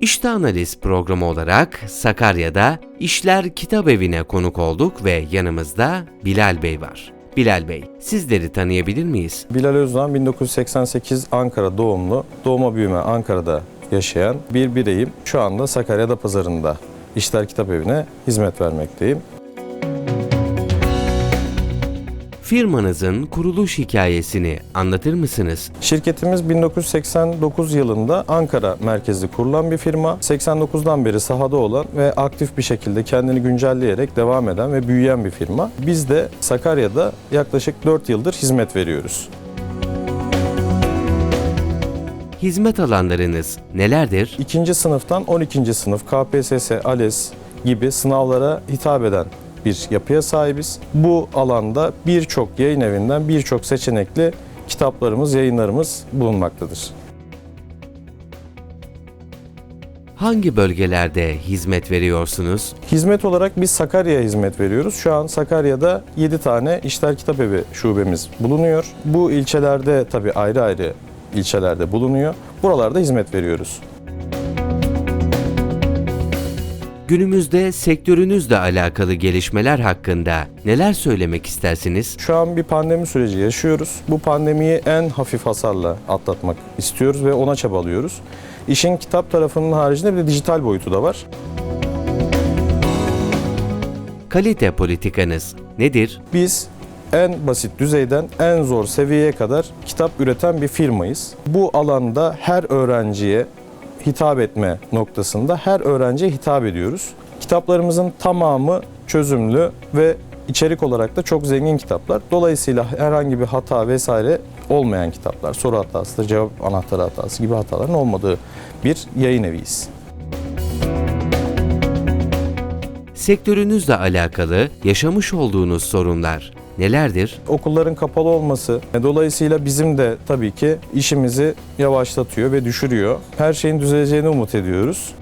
İşte Analiz programı olarak Sakarya'da İşler Kitap Evi'ne konuk olduk ve yanımızda Bilal Bey var. Bilal Bey, sizleri tanıyabilir miyiz? Bilal Özdoğan 1988 Ankara doğumlu, doğma büyüme Ankara'da yaşayan bir bireyim. Şu anda Sakarya'da pazarında İşler Kitap Evi'ne hizmet vermekteyim. Firmanızın kuruluş hikayesini anlatır mısınız? Şirketimiz 1989 yılında Ankara merkezli kurulan bir firma. 89'dan beri sahada olan ve aktif bir şekilde kendini güncelleyerek devam eden ve büyüyen bir firma. Biz de Sakarya'da yaklaşık 4 yıldır hizmet veriyoruz. Hizmet alanlarınız nelerdir? İkinci sınıftan 12. sınıf KPSS, ALES gibi sınavlara hitap eden bir yapıya sahibiz. Bu alanda birçok yayın evinden birçok seçenekli kitaplarımız, yayınlarımız bulunmaktadır. Hangi bölgelerde hizmet veriyorsunuz? Hizmet olarak biz Sakarya'ya hizmet veriyoruz. Şu an Sakarya'da 7 tane İşler Kitap Evi şubemiz bulunuyor. Bu ilçelerde tabii ayrı ayrı ilçelerde bulunuyor. Buralarda hizmet veriyoruz. Günümüzde sektörünüzle alakalı gelişmeler hakkında neler söylemek istersiniz? Şu an bir pandemi süreci yaşıyoruz. Bu pandemiyi en hafif hasarla atlatmak istiyoruz ve ona çabalıyoruz. İşin kitap tarafının haricinde bir de dijital boyutu da var. Kalite politikanız nedir? Biz en basit düzeyden en zor seviyeye kadar kitap üreten bir firmayız. Bu alanda her öğrenciye hitap etme noktasında her öğrenciye hitap ediyoruz. Kitaplarımızın tamamı çözümlü ve içerik olarak da çok zengin kitaplar. Dolayısıyla herhangi bir hata vesaire olmayan kitaplar, soru hatası, cevap anahtarı hatası gibi hataların olmadığı bir yayın eviyiz. Sektörünüzle alakalı yaşamış olduğunuz sorunlar nelerdir? Okulların kapalı olması e, dolayısıyla bizim de tabii ki işimizi yavaşlatıyor ve düşürüyor. Her şeyin düzeleceğini umut ediyoruz.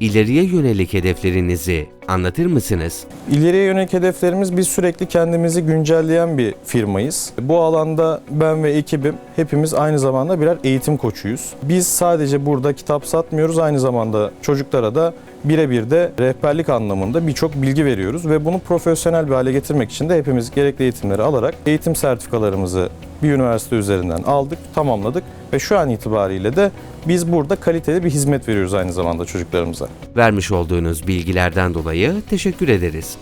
İleriye yönelik hedeflerinizi anlatır mısınız? İleriye yönelik hedeflerimiz biz sürekli kendimizi güncelleyen bir firmayız. Bu alanda ben ve ekibim hepimiz aynı zamanda birer eğitim koçuyuz. Biz sadece burada kitap satmıyoruz aynı zamanda çocuklara da birebir de rehberlik anlamında birçok bilgi veriyoruz ve bunu profesyonel bir hale getirmek için de hepimiz gerekli eğitimleri alarak eğitim sertifikalarımızı bir üniversite üzerinden aldık, tamamladık ve şu an itibariyle de biz burada kaliteli bir hizmet veriyoruz aynı zamanda çocuklarımıza. Vermiş olduğunuz bilgilerden dolayı teşekkür ederiz.